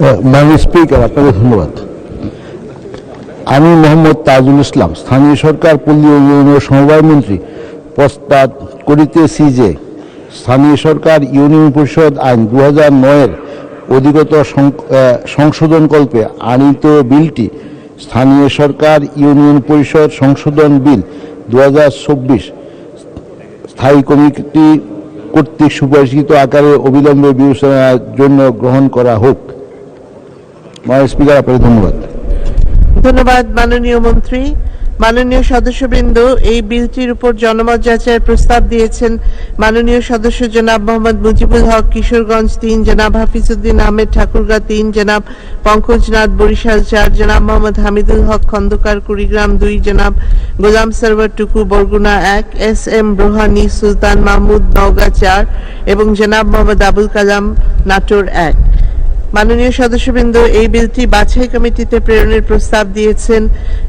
মাননীয় স্পিকার আপনাকে ধন্যবাদ। আমি মোহাম্মদ তাজুল ইসলাম স্থানীয় সরকার পল্লী উন্নয়ন ও সমবায় মন্ত্রী প্রস্তাব করিতেছি যে স্থানীয় সরকার ইউনিয়ন পরিষদ আইন দু হাজার নয়ের অধিগত সং- আহ, সংশোধনকল্পে আনিত বিলটি স্থানীয় সরকার ইউনিয়ন পরিষদ সংশোধন বিল দু হাজার চব্বিশ স্থায়ী কমিটি কর্তৃক সুপারিশিত আকারে অবিলম্বে বিবেচনার জন্য গ্রহণ করা হোক। মাননীয় স্পিকার, আপনাকে ধন্যবাদ। ধন্যবাদ, মাননীয় মন্ত্রী। মাননীয় সদস্যবৃন্দ, এই বিলটির উপর জনমত যাচাইয়ের প্রস্তাব দিয়েছেন মাননীয় সদস্য জনাব মোহাম্মদ মুজিবুল হক, কিশোরগঞ্জ তিন, জনাব হাফিজউদ্দিন আহমেদ, ঠাকুরগাঁ তিন, জনাব পঙ্কজনাথ বরিশাল চার, জনাব মোহাম্মদ হামিদুল হক, খন্দকার কুড়িগ্রাম দুই, জনাব গোলাম সরওয়ার টুকু, বরগুনা এক, এস এম রোহানি, সুলতান মাহমুদ নওগাঁ চার এবং জনাব মোহাম্মদ আবুল কালাম নাটোর এক। মাননীয় সদস্যবৃন্দ, এই বিলটি বাছাই কমিটিতে প্রেরণের প্রস্তাব দিয়েছেন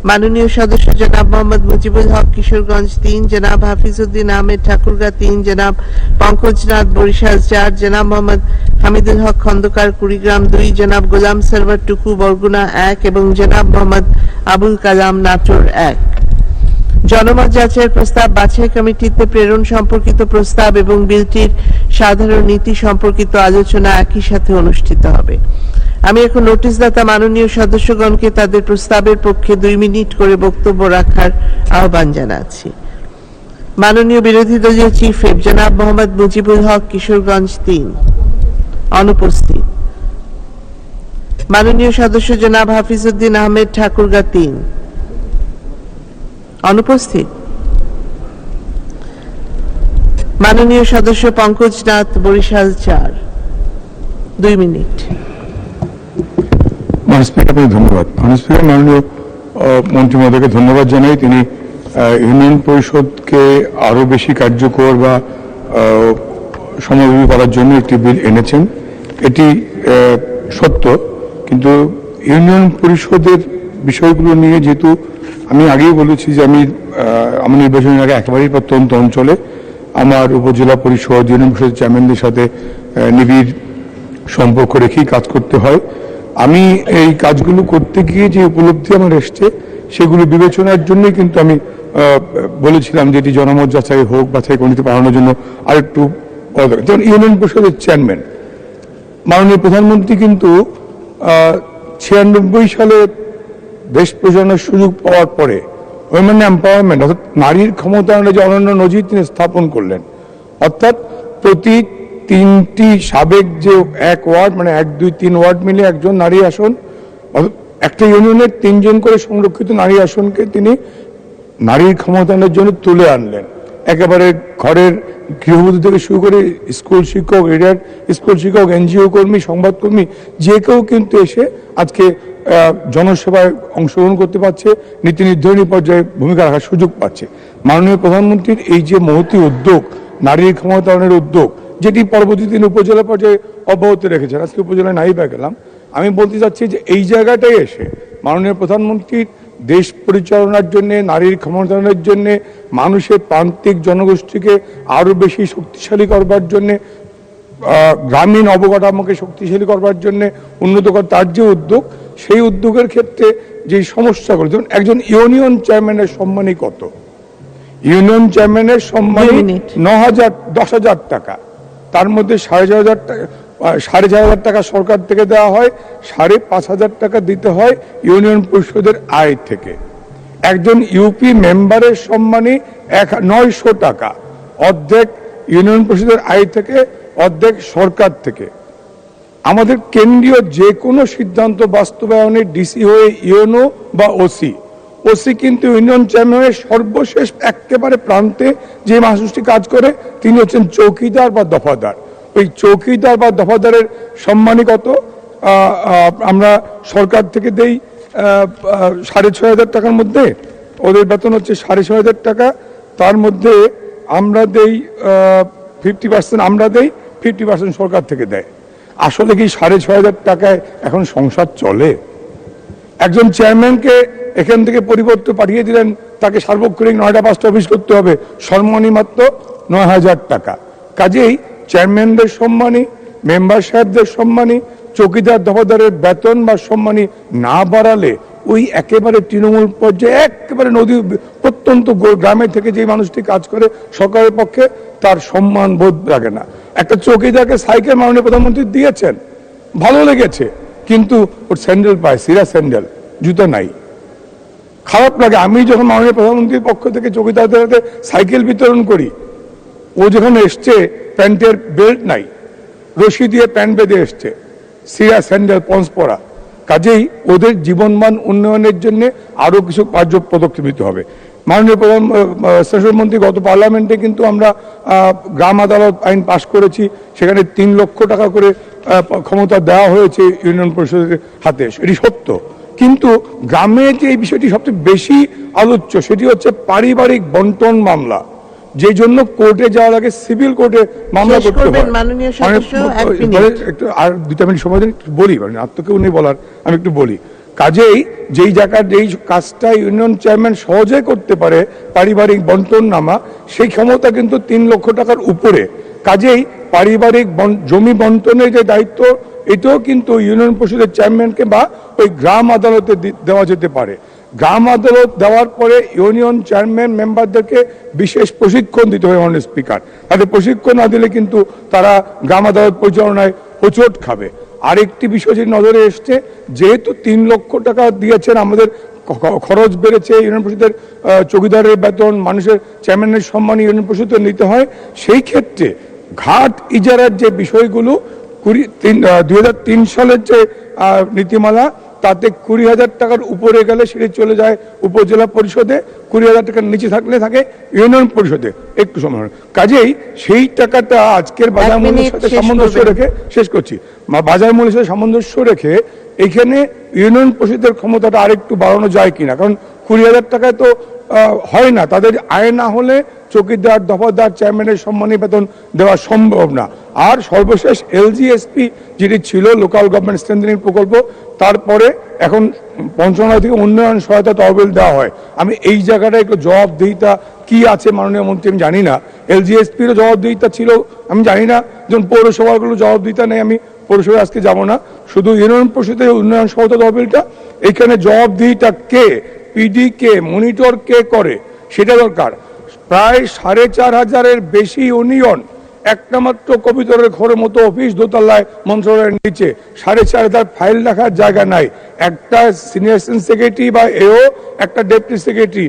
মাননীয় সদস্য জনাব মোহাম্মদ মুজিবুল হক, কিশোরগঞ্জ তিন, জনাব হাফিজউদ্দিন আহমেদ, ঠাকুরগাঁ তিন, জনাব পঙ্কজনাথ বরিশাল চার, জনাব মোহাম্মদ হামিদুল হক খন্দকার কুড়িগ্রাম দুই, জনাব গোলাম সরওয়ার টুকু বরগুনা এক এবং জনাব মোহাম্মদ আবুল কালাম নাটোর এক। জনমত যাচাইয়ের প্রস্তাব, বাছাই কমিটিতে প্রেরণ সম্পর্কিত প্রস্তাব এবং বিলটির সাধারণ নীতি সম্পর্কিত আলোচনা একই সাথে অনুষ্ঠিত হবে। আমি এখন নোটিশদাতা মাননীয় সদস্যগণকে তাদের প্রস্তাবের পক্ষে দুই মিনিট করে বক্তব্য রাখার আহ্বান জানাচ্ছি। মাননীয় বিরোধী দলীয় চিফ জনাব মোহাম্মদ মুজিবুল হক, কিশোরগঞ্জ তিন, অনুপস্থিত। মাননীয় সদস্য জনাব হাফিজউদ্দিন আহমেদ, ঠাকুরগা তিন অনুপস্থিত। মাননীয় সদস্য পঙ্কজ নাথ, বরিশাল চার। দুই মিনিট। ধন্যবাদ। মাননীয় মন্ত্রী মহোদয়কে ধন্যবাদ জানাই। তিনি ইউনিয়ন পরিষদকে আরও বেশি কার্যকর বা সমন্বয় করার জন্য একটি বিল এনেছেন। এটি সত্য। কিন্তু ইউনিয়ন পরিষদের বিষয়গুলো নিয়ে যেহেতু আমি আগেই বলেছি যে আমি আমার নির্বাচনের আগে একেবারেই প্রত্যন্ত অঞ্চলে আমার উপজেলা পরিষদ ইউনিয়ন পরিষদের চেয়ারম্যানদের সাথে নিবিড় সম্পর্ক রেখেই কাজ করতে হয় আমি এই কাজগুলো করতে গিয়ে যে উপলব্ধি আমার এসছে, সেগুলো বিবেচনার জন্যই কিন্তু আমি বলেছিলাম যে এটি জনমত যাচাই হোক, বাছাই কমিটি পাঠানোর জন্য আরেকটু। যেমন ইউনিয়ন পরিষদের চেয়ারম্যান মাননীয় প্রধানমন্ত্রী কিন্তু ছিয়ানব্বই সালে দেশ পরিচালনার সুযোগ পাওয়ার পরে উইমেন এম্পাওয়ারমেন্ট অর্থাৎ নারীর ক্ষমতায়নের যে অনন্য নজির তিনি স্থাপন করলেন। অর্থাৎ প্রতি তিনটি সাবেক যে এক ওয়ার্ড মানে এক, দুই, তিন ওয়ার্ড মিলে একজন নারী আসন একটা ইউনিয়নের তিনজন করে সংরক্ষিত নারী আসনকে তিনি নারীর ক্ষমতায়নের জন্য তুলে আনলেন। একেবারে ঘরের গৃহবধূ থেকে শুরু করে স্কুল শিক্ষক, এরিয়ার স্কুল শিক্ষক, এনজিও কর্মী, সংবাদকর্মী, যে কেউ কিন্তু এসে আজকে জনসেবায় অংশগ্রহণ করতে পারছে, নীতি নির্ধারণী পর্যায়ে ভূমিকা রাখার সুযোগ পাচ্ছে। মাননীয় প্রধানমন্ত্রীর এই যে মহতি উদ্যোগ, নারীর ক্ষমতায়নের উদ্যোগ, যেটি পরবর্তী দিন উপজেলা পর্যায়ে অব্যাহত রেখেছেন আজকে উপজেলায় নাই বা গেলাম, আমি বলতে চাচ্ছি যে এই জায়গাটাই এসে মাননীয় প্রধানমন্ত্রীর দেশ পরিচালনার জন্যে, নারীর ক্ষমতায়নের জন্য, মানুষের প্রান্তিক জনগোষ্ঠীকে আরও বেশি শক্তিশালী করবার জন্যে গ্রামীণ অবকাঠামোকে শক্তিশালী করবার জন্যে উন্নত কর তার যে উদ্যোগ সেই উদ্যোগের ক্ষেত্রে যে সমস্যাগুলো যেমন একজন ইউনিয়ন চেয়ারম্যানের সম্মানই কত? ইউনিয়ন চেয়ারম্যানের সম্মানী ন হাজার দশ হাজার টাকা। তার মধ্যে সাড়ে ছয় হাজার টাকা সাড়ে ছয় হাজার টাকা সরকার থেকে দেওয়া হয় সাড়ে পাঁচ হাজার টাকা দিতে হয় ইউনিয়ন পরিষদের আয় থেকে। একজন ইউপি মেম্বারের সম্মানী এক নয়শো টাকা। অর্ধেক ইউনিয়ন পরিষদের আয় থেকে অর্ধেক সরকার থেকে। আমাদের কেন্দ্রীয় যে কোনো সিদ্ধান্ত বাস্তবায়নে ডিসি হয়ে ইউনো বা ওসি। ওসি কিন্তু ইউনিয়ন চেয়ারম্যানের সর্বশেষ একেবারে প্রান্তে যে মানুষটি কাজ করে, তিনি হচ্ছেন চৌকিদার বা দফাদার। ওই চৌকিদার বা দফাদারের সম্মানী কত আমরা সরকার থেকে দেই সাড়ে ছয় হাজার টাকার মধ্যে। ওদের বেতন হচ্ছে সাড়ে ছয় হাজার টাকা। তার মধ্যে আমরা দেই ফিফটি পার্সেন্ট আমরা দেই ফিফটি পার্সেন্ট সরকার থেকে দেয়। আসলে কি সাড়ে ছয় হাজার টাকায় এখন সংসার চলে? একজন চেয়ারম্যানকে এখান থেকে পরিবর্তে পাঠিয়ে দিলেন, তাকে সার্বক্ষণিক নয়টা পাঁচটা অফিস করতে হবে সর্বনিমাত্র মাত্র নয় হাজার টাকা। কাজেই চেয়ারম্যানদের সম্মানী মেম্বার সাহেবদের সম্মানী চকিদার দফাদারের বেতন বা সম্মানী না বাড়ালে ওই একেবারে তৃণমূল পর্যায়ে একেবারে নদী প্রত্যন্ত গ্রামে থেকে যে মানুষটি কাজ করে সরকারের পক্ষে তার সম্মান বোধ লাগে না। একটা চৌকিদারকে সাইকেল মাননীয় প্রধানমন্ত্রী দিয়েছেন, ভালো লেগেছে, কিন্তু ওর স্যান্ডেল পায়, সিরা স্যান্ডেল, জুতো নাই। খারাপ লাগে, আমি যখন মাননীয় প্রধানমন্ত্রীর পক্ষ থেকে চৌকিদারদের হাতে সাইকেল বিতরণ করি, ও যখন এসছে, প্যান্টের বেল্ট নাই, রশি দিয়ে প্যান্ট বেঁধে এসছে, সিরা স্যান্ডেল পঞ্চ পরা। কাজেই ওদের জীবনমান উন্নয়নের জন্য আরও কিছু কার্য পদক্ষেপ নিতে হবে। মাননীয় প্রধান শাসনমন্ত্রী গত পার্লামেন্টে কিন্তু আমরা গ্রাম আদালত আইন পাশ করেছি, সেখানে তিন লক্ষ টাকা করে ক্ষমতা দেওয়া হয়েছে ইউনিয়ন পরিষদের হাতে। এটি সত্য। কিন্তু গ্রামে যে এই বিষয়টি সবচেয়ে বেশি আলোচ্য, সেটি হচ্ছে পারিবারিক বন্টন মামলা। যে জন্য কোর্টে যাওয়ার আগে সিভিল কোর্টে মামলা করতে হয়। মানে। একটু আর দুটা মিনিট সময় দিন বলি মানে আর তো কেউ নেই বলার আমি একটু বলি। কাজেই যেই জায়গার যেই কাজটা ইউনিয়ন চেয়ারম্যান সহজে করতে পারে পারিবারিক বন্টন নামা সেই ক্ষমতা কিন্তু তিন লক্ষ টাকার উপরে। কাজেই পারিবারিক বন- জমি বন্টনের যে দায়িত্ব এটাও কিন্তু ইউনিয়ন পরিষদের চেয়ারম্যানকে বা ওই গ্রাম আদালতে দেওয়া যেতে পারে। গ্রাম আদালত দেওয়ার পরে ইউনিয়ন চেয়ারম্যান মেম্বারদেরকে বিশেষ প্রশিক্ষণ দিতে হবে মাননীয় স্পিকার তাদের প্রশিক্ষণ না দিলে কিন্তু তারা গ্রাম আদালত পরিচালনায় হোঁচট খাবে। আরেকটি বিষয় যে নজরে এসছে, যেহেতু তিন লক্ষ টাকা দিয়েছেন, আমাদের খরচ বেড়েছে, ইউনিয়ন পরিষদের চৌকিদারের বেতন, মানুষের চেয়ারম্যানের সম্মান ইউনিয়ন পরিষদে নিতে হয়। সেই ক্ষেত্রে ঘাট ইজারার যে বিষয়গুলো কুড়ি তিন দুই হাজার তিন সালের যে নীতিমালা তাতে কুড়ি হাজার টাকার উপরে গেলে সেটি চলে যায় উপজেলা পরিষদে কুড়ি হাজার টাকার নিচে থাকলে থাকে ইউনিয়ন পরিষদে একটু সময় কাজেই সেই টাকাটা আজকের বাজার মূল্যের সাথে সামঞ্জস্য রেখে শেষ করছি। বাজার মূল্যের সাথে সামঞ্জস্য রেখে এখানে ইউনিয়ন পরিষদের ক্ষমতাটা আরেকটু বাড়ানো যায় কিনা? কারণ কুড়ি হাজার টাকায় তো হয় না। তাদের আয় না হলে চৌকিদার, দফাদার, চেয়ারম্যানের সম্মানী বেতন দেওয়া সম্ভব না। আর সর্বশেষ এলজিএসপি যেটি ছিল, লোকাল গভর্নমেন্ট স্ট্রেন্থেনিং প্রকল্প, তারপরে এখন পঞ্চমনায় থেকে উন্নয়ন সহায়তা তহবিল দেওয়া হয়। আমি এই জায়গাটা একটু জবাবদিহিতা কি আছে মাননীয় মন্ত্রী আমি জানি না। এলজিএসপিরও জবাবদিহিতা ছিল, আমি জানি না। যেমন পৌরসভাগুলো জবাবদিহিতা নেই, আমি পৌরসভায় আজকে যাব না। শুধু ইউনিয়ন পরিষদের উন্নয়ন সহায়তা তহবিলটা, এখানে জবাবদিহিতা কে? পিডি কে মনিটর কে করে, সেটা দরকার। প্রায় সাড়ে চার হাজারের বেশি ইউনিয়ন একটা মাত্র কবিতরের ঘরের মতো অফিস দোতলায় মন্ত্রণালয়ের নিচে। সাড়ে চার হাজার ফাইল রাখার জায়গা নাই। একটা সিনিয়র সেক্রেটারি বা এও একটা ডেপুটি সেক্রেটারি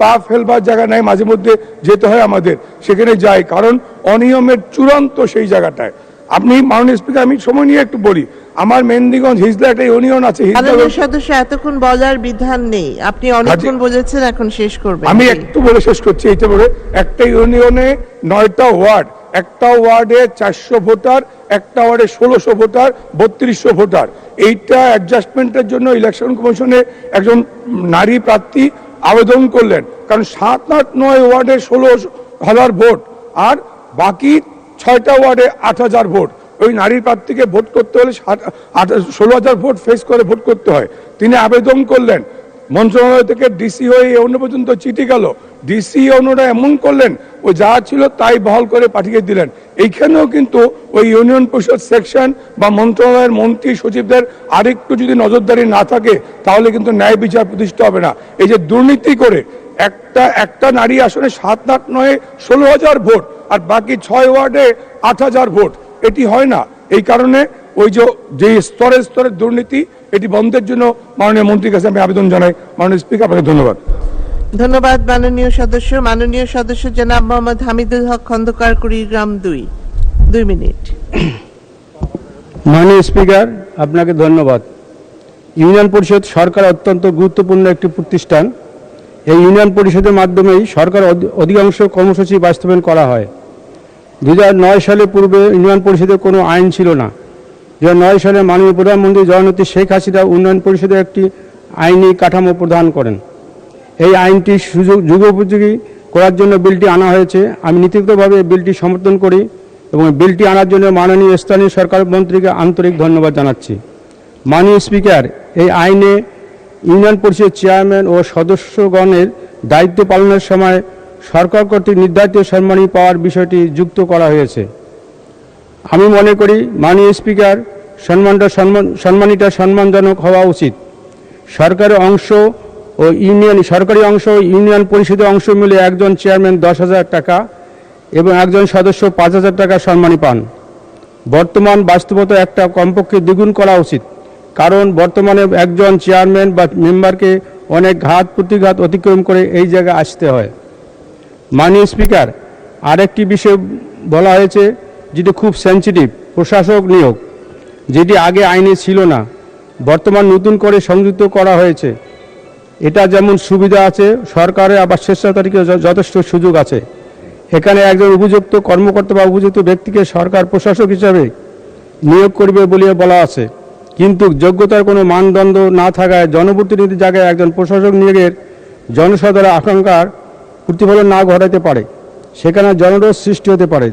পা ফেলবার জায়গা নাই, মাঝে মধ্যে যেতে হয় আমাদের। সেখানে যাই, কারণ অনিয়মের চূড়ান্ত সেই জায়গাটায়। আপনি মাননীয় স্পিকার আমি সময় নিয়ে একটু বলি। আমার মেন্দিগঞ্জ হিজলা একটা ইউনিয়ন আছে সদস্য এতক্ষণ বলার বিধান নেই। আপনি অনেকক্ষণ বলেছেন এখন শেষ করবেন। আমি একটু বলে শেষ করছি এইটা বলে একটা ইউনিয়নে নয়টা ওয়ার্ড একটা ওয়ার্ডে চারশো ভোটার একটা ওয়ার্ডে ষোলোশো ভোটার বত্রিশশো ভোটার। এইটা অ্যাডজাস্টমেন্টের জন্য ইলেকশন কমিশনে একজন নারী প্রার্থী আবেদন করলেন। কারণ সাত আট নয় ওয়ার্ডে ষোলো হাজার ভোট আর বাকি ছয়টা ওয়ার্ডে আট হাজার ভোট। ওই নারী প্রার্থীকে ভোট করতে হলে ষোলো হাজার ভোট ফেস করে ভোট করতে হয়। তিনি আবেদন করলেন। মন্ত্রণালয় থেকে ডিসি হয়ে অন্য পর্যন্ত চিঠি গেল। ডিসি অন্যরা এমন করলেন, ও যা ছিল তাই বহাল করে পাঠিয়ে দিলেন। এইখানেও কিন্তু ওই ইউনিয়ন পরিষদ সেকশন বা মন্ত্রণালয়ের মন্ত্রী সচিবদের আরেকটু যদি নজরদারি না থাকে, তাহলে কিন্তু ন্যায় বিচার প্রতিষ্ঠা হবে না। এই যে দুর্নীতি করে একটা একটা নারী আসনে সাত, আট, নয়, ষোলো হাজার ভোট আর বাকি ছয় ওয়ার্ডে আট হাজার ভোট। এটি হয় না। এই কারণে ওই যে যে স্তরে স্তরে দুর্নীতি এটি বন্ধের জন্য মাননীয় মন্ত্রীর কাছে আমি আবেদন জানাই। মাননীয় স্পিকার আপনাকে ধন্যবাদ। ধন্যবাদ মাননীয় সদস্য। মাননীয় সদস্য জনাব মোহাম্মদ হামিদুল হক খন্দকার কুড়িগ্রাম দুই। দুই মিনিট। মাননীয় স্পিকার আপনাকে ধন্যবাদ। ইউনিয়ন পরিষদ সরকার অত্যন্ত গুরুত্বপূর্ণ একটি প্রতিষ্ঠান। এই ইউনিয়ন পরিষদের মাধ্যমেই সরকার অধি- অধিকাংশ কর্মসূচি বাস্তবায়ন করা হয়। দু সালে পূর্বে ইউনিয়ন পরিষদের কোনো আইন ছিল না। দু সালে মাননীয় প্রধানমন্ত্রী জননেত্রী শেখ হাসিনা উন্নয়ন পরিষদের একটি আইনি কাঠামো প্রদান করেন। এই আইনটি সুযোগ যুগোপযোগী করার জন্য বিলটি আনা হয়েছে। আমি নীতিগতভাবে বিলটি সমর্থন করি এবং বিলটি আনার জন্য মাননীয় স্থানীয় সরকার মন্ত্রীকে আন্তরিক ধন্যবাদ জানাচ্ছি। মাননীয় স্পিকার, এই আইনে ইউনিয়ন পরিষদ চেয়ারম্যান ও সদস্যগণের দায়িত্ব পালনের সময় সরকার কর্তৃক নির্ধারিত সম্মানী পাওয়ার বিষয়টি যুক্ত করা হয়েছে। আমি মনে করি মাননীয় স্পিকার, সম্মানটা সম্মান, সম্মানিটা সম্মানজনক হওয়া উচিত। সরকারি অংশ ও ইউনিয়ন, সরকারি অংশ ইউনিয়ন পরিষদের অংশ মিলে একজন চেয়ারম্যান দশ হাজার টাকা এবং একজন সদস্য পাঁচ হাজার টাকা সম্মানী পান। বর্তমান বাস্তবতা একটা কমপক্ষে দ্বিগুণ করা উচিত। কারণ বর্তমানে একজন চেয়ারম্যান বা মেম্বারকে অনেক ঘাত, প্রতিঘাত অতিক্রম করে এই জায়গায় আসতে হয়। মাননীয় স্পিকার, আরেকটি বিষয় বলা হয়েছে যেটি খুব সেন্সিটিভ প্রশাসক নিয়োগ, যেটি আগে আইনে ছিল না, বর্তমান নতুন করে সংযুক্ত করা হয়েছে। এটা যেমন সুবিধা আছে সরকারের আবার স্বেচ্ছাচারীকে যথেষ্ট সুযোগ আছে। এখানে একজন উপযুক্ত কর্মকর্তা বা উপযুক্ত ব্যক্তিকে সরকার প্রশাসক হিসাবে নিয়োগ করবে বলে বলা আছে। কিন্তু যোগ্যতার কোনো মানদণ্ড না থাকায় জনপ্রতিনিধি জায়গায় একজন প্রশাসক নিয়োগের জনসাধারণ আকাঙ্ক্ষার প্রতিফলন না ঘটাতে পারে, সেখানে জনরোষ সৃষ্টি হতে পারে।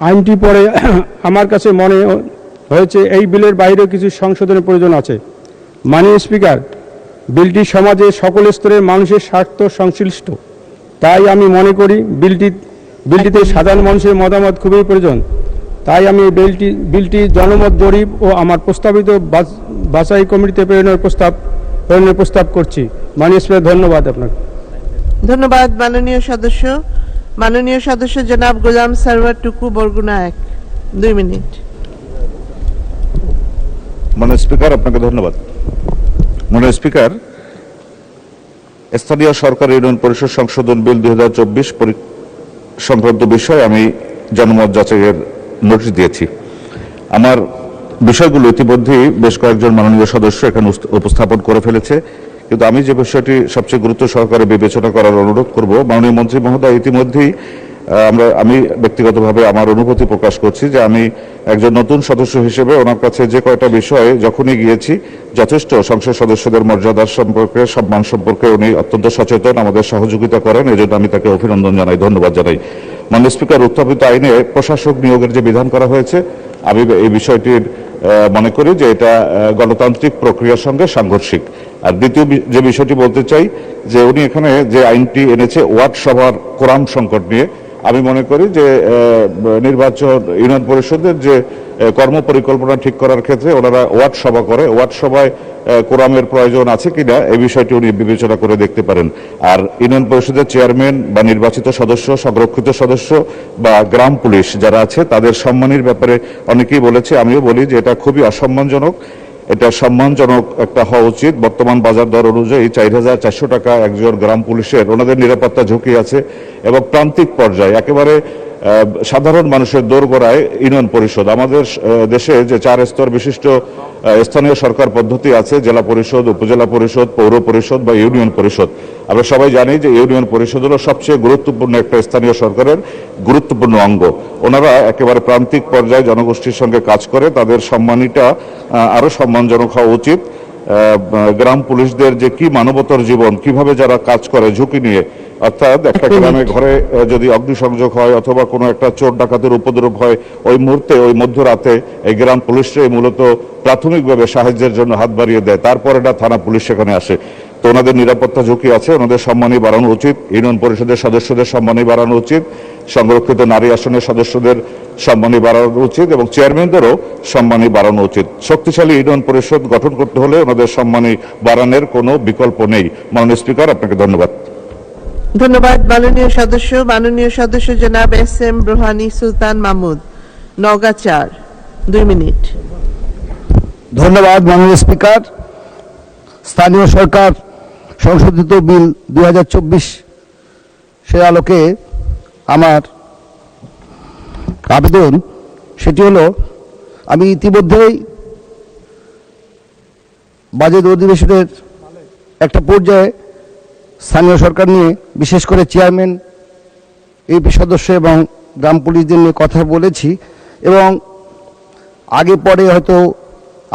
আইনটি পরে আমার কাছে মনে হয়েছে, এই বিলের বাইরেও কিছু সংশোধনের প্রয়োজন আছে। মাননীয় স্পিকার, বিলটি সমাজে সকল স্তরের মানুষের স্বার্থ সংশ্লিষ্ট। তাই আমি মনে করি, বিলটি, বিলটিতে সাধারণ মানুষের মতামত খুবই প্রয়োজন। তাই আমি এই বিলটি বিলটি জনমত জরিপ ও আমার প্রস্তাবিত বাছ- বাছাই কমিটিতে প্রেরণের প্রস্তাব প্রেরণের প্রস্তাব করছি। মাননীয় স্পিকার, ধন্যবাদ আপনাকে। ধন্যবাদ, মাননীয় সদস্য। মাননীয় সদস্য জনাব গোলাম সারওয়ার টুকু বরগুনা এক দুই মিনিট। মাননীয় স্পিকার, আপনাকে ধন্যবাদ। মাননীয় স্পিকার, স্থানীয় সরকার ইউনিয়ন পরিষদ সংশোধন বিল দুই হাজার চব্বিশ সংক্রান্ত বিষয়ে আমি জনমত যাচাইয়ের নোটিশ দিয়েছি। আমার বিষয়গুলো ইতিমধ্যেই বেশ কয়েকজন মাননীয় সদস্য এখানে উপস্থাপন করে ফেলেছে। কিন্তু আমি যে বিষয়টি সবচেয়ে গুরুত্ব সহকারে বিবেচনা করার অনুরোধ করব, মাননীয় মন্ত্রী মহোদয়, ইতিমধ্যেই আমরা, আমি ব্যক্তিগতভাবে আমার অনুভূতি প্রকাশ করছি যে আমি একজন নতুন সদস্য হিসেবে ওনার কাছে যে কয়টা বিষয়ে যখনই গিয়েছি, যথেষ্ট সংসদ সদস্যদের মর্যাদার সম্পর্কে, সম্মান সম্পর্কে উনি অত্যন্ত সচেতন, আমাদের সহযোগিতা করেন এই জন্য আমি তাকে অভিনন্দন জানাই, ধন্যবাদ জানাই। মাননীয় স্পিকার, উত্থাপিত আইনে প্রশাসক নিয়োগের যে বিধান করা হয়েছে, আমি এই বিষয়টির মনে করি যে এটা গণতান্ত্রিক প্রক্রিয়ার সঙ্গে সাংঘর্ষিক। আর দ্বিতীয় যে বিষয়টি বলতে চাই, যে উনি এখানে যে আইনটি এনেছে, ওয়ার্ড সভার কোরআন সংকট নিয়ে, আমি মনে করি যে নির্বাচন, ইউনিয়ন পরিষদের যে আহ, কর্ম পরিকল্পনা ঠিক করার ক্ষেত্রে ওনারা ওয়ার্ড সভা করে ওয়ার্ড সভায় কোরামের প্রয়োজন আছে কিনা এই বিষয়টি উনি বিবেচনা করে দেখতে পারেন। আর ইউনিয়ন পরিষদের চেয়ারম্যান বা নির্বাচিত সদস্য সংরক্ষিত সদস্য বা গ্রাম পুলিশ যারা আছে তাদের সম্মানের ব্যাপারে অনেকেই বলেছে আমিও বলি যে এটা খুবই অসম্মানজনক। এটা সম্মানজনক একটা হওয়া উচিত। বর্তমান বাজার দর অনুযায়ী চার হাজার চারশো টাকা একজন গ্রাম পুলিশের ওনাদের নিরাপত্তা ঝুঁকি আছে এবং প্রান্তিক পর্যায়ে একেবারে সাধারণ মানুষের দোরগোড়ায় ইউনিয়ন পরিষদ। আমাদের দেশে যে চার স্তর বিশিষ্ট স্থানীয় সরকার পদ্ধতি আছে, জেলা পরিষদ, উপজেলা পরিষদ, পৌর পরিষদ বা ইউনিয়ন পরিষদ। আমরা সবাই জানি যে ইউনিয়ন পরিষদ হলো সবচেয়ে গুরুত্বপূর্ণ একটা স্থানীয় সরকারের গুরুত্বপূর্ণ অঙ্গ। ওনারা একেবারে প্রান্তিক পর্যায়ে জনগোষ্ঠীর সঙ্গে কাজ করে, তাদের সম্মানীটা আরও সম্মানজনক হওয়া উচিত। গ্রাম পুলিশদের যে কি মানবতর জীবন, কীভাবে যারা কাজ করে, ঝুঁকি নিয়ে অর্থাৎ একটা গ্রামে ঘরে যদি অগ্নিসংযোগ হয় অথবা কোনো একটা চোর ডাকাতের উপদ্রব হয় ওই মুহূর্তে ওই মধ্যরাতে এই গ্রাম পুলিশরাই মূলত প্রাথমিকভাবে সাহায্যের জন্য হাত বাড়িয়ে দেয়। তারপরে না থানা পুলিশ সেখানে আসে। তো ওনাদের নিরাপত্তা ঝুঁকি আছে ওনাদের সম্মানই বাড়ানো উচিত। ইউনিয়ন পরিষদের সদস্যদের সম্মানই বাড়ানো উচিত। সংরক্ষিত নারী আসনের সদস্যদের সম্মানই বাড়ানো উচিত এবং চেয়ারম্যানদেরও সম্মানই বাড়ানো উচিত। শক্তিশালী ইউনিয়ন পরিষদ গঠন করতে হলে ওনাদের সম্মানই বাড়ানোর কোনো বিকল্প নেই। মাননীয় স্পিকার আপনাকে ধন্যবাদ। ধন্যবাদ, মাননীয় সদস্য। মাননীয় সদস্য জনাব এস এম রোহানি সুলতান মাহমুদ নওগাঁ চার। দুই মিনিট। ধন্যবাদ, মাননীয় স্পিকার। স্থানীয় সরকার সংশোধিত বিল দুই হাজার চব্বিশ সে আলোকে আমার আবেদন, সেটি হলো, আমি ইতিমধ্যেই বাজেট অধিবেশনের একটা পর্যায়ে স্থানীয় সরকার নিয়ে, বিশেষ করে চেয়ারম্যান ইউপি সদস্য এবং গ্রাম পুলিশদের নিয়ে কথা বলেছি এবং আগে পরে হয়তো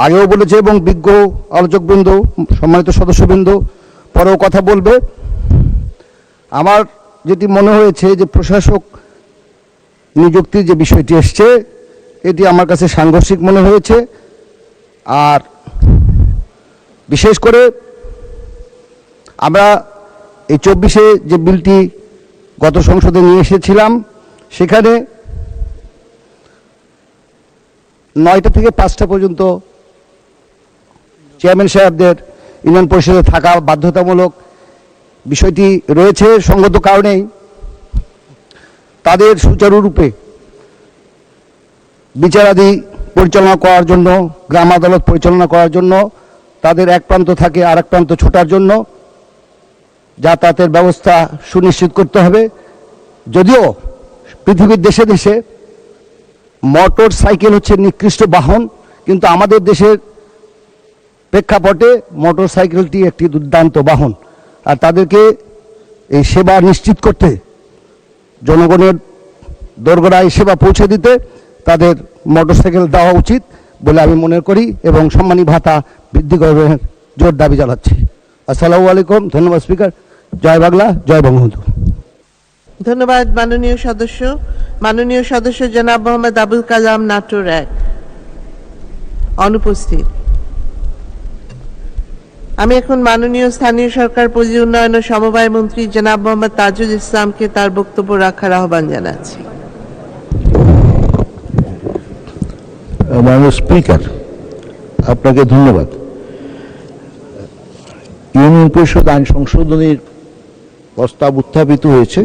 আগেও বলেছে এবং বিজ্ঞ আলোচকবৃন্দ, সম্মানিত সদস্যবৃন্দ পরেও কথা বলবে। আমার যেটি মনে হয়েছে যে প্রশাসক নিযুক্তির যে বিষয়টি এসছে, এটি আমার কাছে সাংঘর্ষিক মনে হয়েছে। আর বিশেষ করে আমরা এই চব্বিশে যে বিলটি গত সংসদে নিয়ে এসেছিলাম, সেখানে নয়টা থেকে পাঁচটা পর্যন্ত চেয়ারম্যান সাহেবদের ইউনিয়ন পরিষদে থাকা বাধ্যতামূলক বিষয়টি রয়েছে। সঙ্গত কারণেই তাদের সুচারুরূপে বিচারাদি পরিচালনা করার জন্য, গ্রাম আদালত পরিচালনা করার জন্য, তাদের এক প্রান্ত থাকে আর এক প্রান্ত ছোটার জন্য যাতায়াতের ব্যবস্থা সুনিশ্চিত করতে হবে। যদিও পৃথিবীর দেশে দেশে মোটর সাইকেল হচ্ছে নিকৃষ্ট বাহন, কিন্তু আমাদের দেশের প্রেক্ষাপটে মোটর সাইকেলটি একটি দুর্দান্ত বাহন। আর তাদেরকে এই সেবা নিশ্চিত করতে, জনগণের দোরগোড়ায় সেবা পৌঁছে দিতে তাদের মোটরসাইকেল দেওয়া উচিত বলে আমি মনে করি এবং সম্মানী ভাতা বৃদ্ধি করবেন জোর দাবি জানাচ্ছি। আসসালামু আলাইকুম, ধন্যবাদ স্পিকার। জয় বাংলা জয় বঙ্গবন্ধু। ধন্যবাদ মাননীয় সদস্য। মাননীয় সদস্য জনাব মোহাম্মদ আবুল কালাম নাটোর এক। অনুপস্থিত। আমি এখন মাননীয় স্থানীয় সরকার পল্লী উন্নয়ন ও সমবায় মন্ত্রী জনাব মোহাম্মদ তাজুল ইসলামকে তার বক্তব্য রাখার আহ্বান জানাচ্ছি। মাননীয় স্পিকার আপনাকে ধন্যবাদ। ইউনিয়ন পরিষদ আইন সংশোধনীর প্রস্তাব উত্থাপিত হয়েছে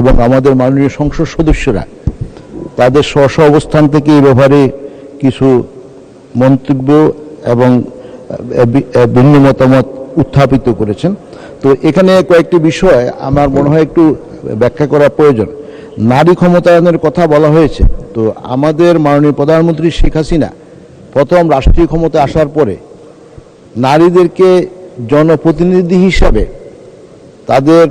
এবং আমাদের মাননীয় সংসদ সদস্যরা তাদের স্ব অবস্থান থেকে এই ব্যাপারে কিছু মন্তব্য এবং ভিন্ন মতামত উত্থাপিত করেছেন। তো এখানে কয়েকটি বিষয় আমার মনে হয় একটু ব্যাখ্যা করা প্রয়োজন। নারী ক্ষমতায়নের কথা বলা হয়েছে। তো আমাদের মাননীয় প্রধানমন্ত্রী শেখ হাসিনা প্রথম রাষ্ট্রীয় ক্ষমতা আসার পরে নারীদেরকে জনপ্রতিনিধি হিসাবে তাদের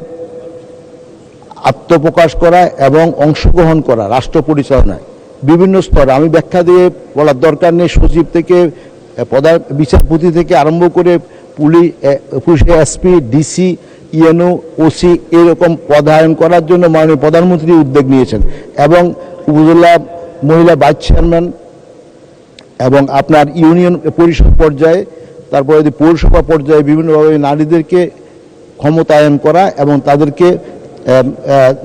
আত্মপ্রকাশ করা এবং অংশগ্রহণ করা, রাষ্ট্র পরিচালনায়। বিভিন্ন স্তরে। আমি ব্যাখ্যা দিয়ে বলার দরকার নেই। সচিব থেকে প্রধান বিচারপতি থেকে আরম্ভ করে police police SP, DC, UNO, OC এরকম পদায়ন করার জন্য মাননীয় প্রধানমন্ত্রী উদ্যোগ নিয়েছেন এবং উপজেলা মহিলা ভাইস চেয়ারম্যান এবং আপনার ইউনিয়ন পরিষদ পর্যায়ে, তারপরে পৌরসভা পর্যায়ে বিভিন্নভাবে নারীদেরকে ক্ষমতায়ন করা এবং তাদেরকে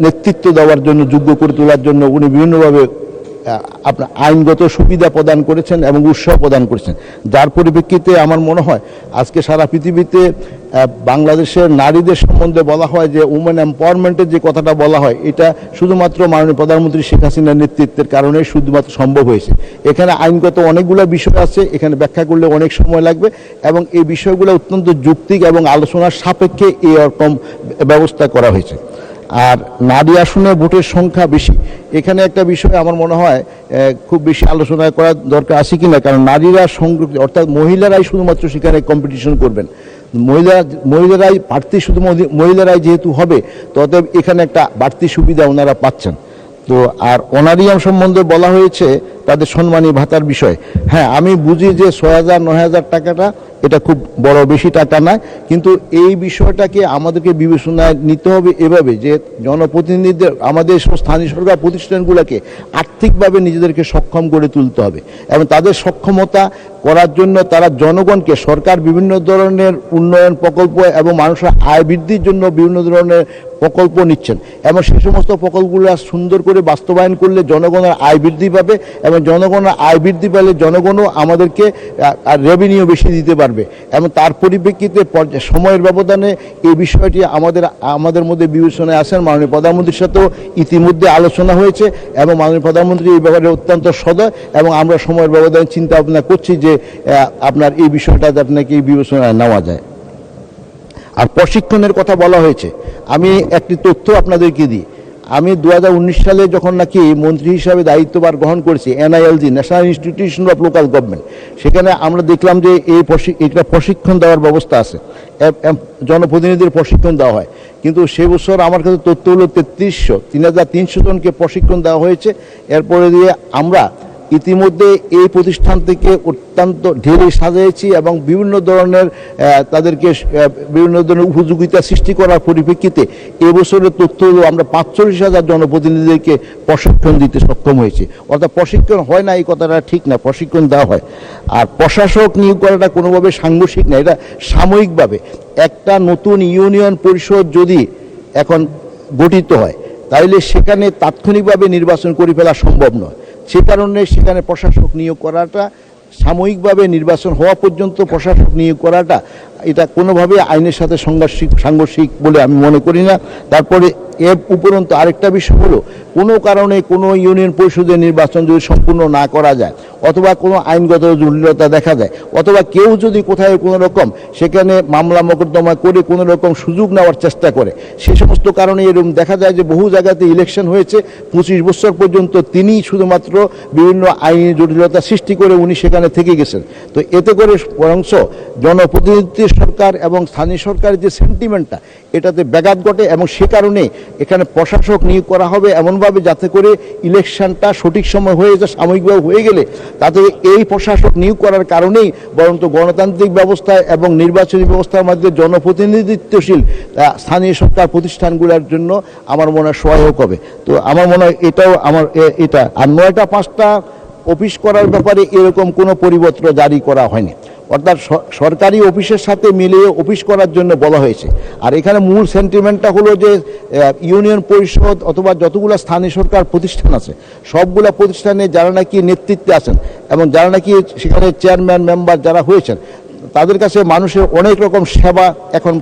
নেতৃত্ব দেওয়ার জন্য, যোগ্য করে তোলার জন্য উনি বিভিন্নভাবে আপনার আইনগত সুবিধা প্রদান করেছেন এবং উৎসাহ প্রদান করেছেন। যার পরিপ্রেক্ষিতে আমার মনে হয়, আজকে সারা পৃথিবীতে বাংলাদেশের নারীদের সম্বন্ধে বলা হয় যে উমেন এম্পাওয়ারমেন্টের যে কথাটা বলা হয়, এটা শুধুমাত্র মাননীয় প্রধানমন্ত্রী শেখ হাসিনার নেতৃত্বের কারণে শুধুমাত্র সম্ভব হয়েছে। এখানে আইনগত অনেকগুলো বিষয় আছে, এখানে ব্যাখ্যা করলে অনেক সময় লাগবে এবং এই বিষয়গুলো অত্যন্ত যুক্তিক এবং আলোচনার সাপেক্ষে এরকম ব্যবস্থা করা হয়েছে। আর নারী আসনে ভোটের সংখ্যা বেশি। এখানে একটা বিষয় আমার মনে হয় খুব বেশি আলোচনা করার দরকার আছে কিনা, কারণ নারীরা সংরক্ষিত অর্থাৎ মহিলারাই শুধুমাত্র সেখানে কম্পিটিশন করবেন। মহিলা মহিলারাই প্রার্থী শুধু মহিলারাই যেহেতু হবে, ততএব এখানে একটা বাড়তি সুবিধা ওনারা পাচ্ছেন। তো আর অনারিয়াম সম্বন্ধে বলা হয়েছে, তাদের সম্মানী ভাতার বিষয়। হ্যাঁ আমি বুঝি যে ছয় হাজার, নয় হাজার টাকাটা এটা খুব বড় বেশি টাকা নয়। কিন্তু এই বিষয়টাকে আমাদেরকে বিবেচনায় নিতে হবে এভাবে যে জনপ্রতিনিধিদের, আমাদের স্থানীয় সরকার প্রতিষ্ঠানগুলোকে আর্থিকভাবে নিজেদেরকে সক্ষম করে তুলতে হবে এবং তাদের সক্ষমতা করার জন্য তারা জনগণকে সরকার বিভিন্ন ধরনের উন্নয়ন প্রকল্প এবং মানুষের আয় বৃদ্ধির জন্য বিভিন্ন ধরনের প্রকল্প নিচ্ছেন এবং সেই সমস্ত প্রকল্পগুলো সুন্দর করে বাস্তবায়ন করলে জনগণের আয় বৃদ্ধি পাবে এবং জনগণের আয় বৃদ্ধি পেলে জনগণও আমাদেরকে রেভিনিউ বেশি দিতে পারবে। এবং তার পরিপ্রেক্ষিতে সময়ের ব্যবধানে এই বিষয়টি আমাদের আমাদের মধ্যে বিবেচনায় আসেন মাননীয় প্রধানমন্ত্রীর সাথেও ইতিমধ্যে আলোচনা হয়েছে এবং মাননীয় প্রধানমন্ত্রী এই ব্যাপারে অত্যন্ত সদয় এবং আমরা সময়ের ব্যবধানে চিন্তা ভাবনা করছি যে আপনার এই বিষয়টা আপনাকে এই বিবেচনায় নেওয়া যায়। আর প্রশিক্ষণের কথা বলা হয়েছে। আমি একটি তথ্য আপনাদেরকে দিই। আমি দু হাজার উনিশ সালে যখন নাকি মন্ত্রী হিসাবে দায়িত্বভার গ্রহণ করেছি, NILG national institution of local government সেখানে আমরা দেখলাম যে এই এটা প্রশিক্ষণ দেওয়ার ব্যবস্থা আছে। জনপ্রতিনিধির প্রশিক্ষণ দেওয়া হয়। কিন্তু সে বছর আমার কাছে তথ্য হলো তেত্রিশশো, তিন হাজার তিনশো জনকে প্রশিক্ষণ দেওয়া হয়েছে। এরপরে দিয়ে আমরা ইতিমধ্যে এই প্রতিষ্ঠান থেকে অত্যন্ত ঢেলে সাজিয়েছি এবং বিভিন্ন ধরনের তাদেরকে বিভিন্ন ধরনের উপযোগিতা সৃষ্টি করার পরিপ্রেক্ষিতে এবছরের তথ্য হলো আমরা পাঁচচল্লিশ হাজার জনপ্রতিনিধিদেরকে প্রশিক্ষণ দিতে সক্ষম হয়েছে। অর্থাৎ প্রশিক্ষণ হয় না, এই কথাটা ঠিক না, প্রশিক্ষণ দেওয়া হয়। আর প্রশাসক নিয়োগ করাটা কোনোভাবে সাংঘর্ষিক না, এটা সাময়িকভাবে। একটা নতুন ইউনিয়ন পরিষদ যদি এখন গঠিত হয়, তাইলে সেখানে তাৎক্ষণিকভাবে নির্বাচন করে ফেলা সম্ভব নয়। সে কারণে সেখানে প্রশাসক নিয়োগ করাটা, সাময়িকভাবে নির্বাচন হওয়া পর্যন্ত প্রশাসক নিয়োগ করাটা, এটা কোনোভাবে আইনের সাথে সাংঘর্ষিক সাংঘর্ষিক বলে আমি মনে করি না। তারপরে এর উপরন্ত আরেকটা বিষয় হলো কোনো কারণে কোনো ইউনিয়ন পরিষদের নির্বাচন যদি সম্পূর্ণ না করা যায়, অথবা কোনো আইনগত জটিলতা দেখা যায় অথবা কেউ যদি কোথায় কোনো রকম সেখানে মামলা মোকদ্দমা করে কোনো রকম সুযোগ নেওয়ার চেষ্টা করে, সে সমস্ত কারণে এরকম দেখা যায় যে বহু জায়গাতে ইলেকশন হয়েছে, পঁচিশ বছর পর্যন্ত তিনি শুধুমাত্র বিভিন্ন আইনি জটিলতা সৃষ্টি করে উনি সেখানে থেকে গেছেন। তো এতে করে বরংশ জনপ্রতিনিধি সরকার এবং স্থানীয় সরকারের যে সেন্টিমেন্টটা এটাতে ব্যাঘাত ঘটে এবং সে কারণে এখানে প্রশাসক নিয়োগ করা হবে এমনভাবে যাতে করে ইলেকশনটা সঠিক সময় হয়ে যায়, সাময়িকভাবে হয়ে গেলে, তাতে এই প্রশাসক নিয়োগ করার কারণেই বরঞ্চ গণতান্ত্রিক ব্যবস্থা এবং নির্বাচনী ব্যবস্থার মধ্যে জনপ্রতিনিধিত্বশীল স্থানীয় সরকার প্রতিষ্ঠানগুলোর জন্য আমার মনে হয় সহায়ক হবে। তো আমার মনে হয় এটাও আমার এটা। আর নয়টা, পাঁচটা অফিস করার ব্যাপারে এরকম কোনো পরিপত্র জারি করা হয়নি। অর্থাৎ সরকারি অফিসের সাথে মিলিয়ে অফিস করার জন্য বলা হয়েছে। আর এখানে মূল সেন্টিমেন্টটা হলো যে ইউনিয়ন পরিষদ অথবা যতগুলো স্থানীয় সরকার প্রতিষ্ঠান আছে, সবগুলা প্রতিষ্ঠানে যারা নাকি নেতৃত্বে আছেন এবং যারা নাকি সেখানে চেয়ারম্যান মেম্বার যারা হয়েছেন, তাদের কাছে মানুষের অনেক রকম সেবা এখন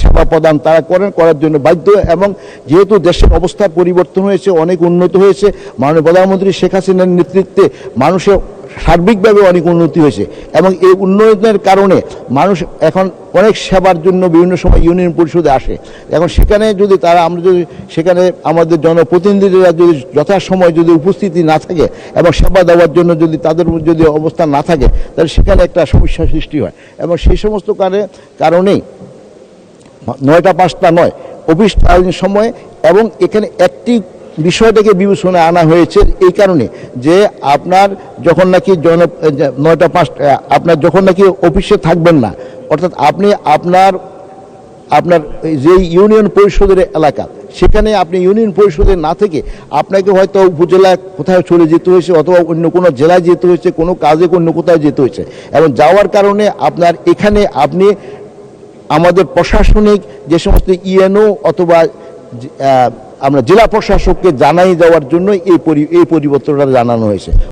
সেবা প্রদান তারা করেন, করার জন্য বাধ্য এবং যেহেতু দেশের অবস্থার পরিবর্তন হয়েছে, অনেক উন্নত হয়েছে, মাননীয় প্রধানমন্ত্রী শেখ হাসিনার নেতৃত্বে মানুষের সার্বিকভাবে অনেক উন্নতি হয়েছে এবং এই উন্নয়নের কারণে মানুষ এখন অনেক সেবার জন্য বিভিন্ন সময় ইউনিয়ন পরিষদে আসে। এখন সেখানে যদি তারা আমরা যদি সেখানে আমাদের জনপ্রতিনিধিরা যদি যথাসময় যদি উপস্থিতি না থাকে এবং সেবা দেওয়ার জন্য যদি তাদের যদি অবস্থা না থাকে, তাহলে সেখানে একটা সমস্যার সৃষ্টি হয়। এবং সেই সমস্ত কারণে, কারণেই নয়টা পাঁচটা নয় অফিস সময় এবং এখানে একটি বিষয়টাকে বিবেচনায় আনা হয়েছে এই কারণে যে আপনার যখন নাকি জন, নয়টা পাঁচটা আপনার যখন নাকি অফিসে থাকবেন না, অর্থাৎ আপনি আপনার আপনার যে ইউনিয়ন পরিষদের এলাকা, সেখানে আপনি ইউনিয়ন পরিষদে না থেকে আপনাকে হয়তো উপজেলা কোথাও চলে যেতে হয়েছে অথবা অন্য কোনো জেলায় যেতে হয়েছে, কোনো কাজে অন্য কোথাও যেতে হয়েছে। এবং যাওয়ার কারণে আপনার এখানে আপনি আমাদের প্রশাসনিক যে সমস্ত ইএনও অথবা আমরা জেলা প্রশাসককে জানাই দেওয়ার জন্য এই এই পরিবর্তনটা জানানো হয়েছে।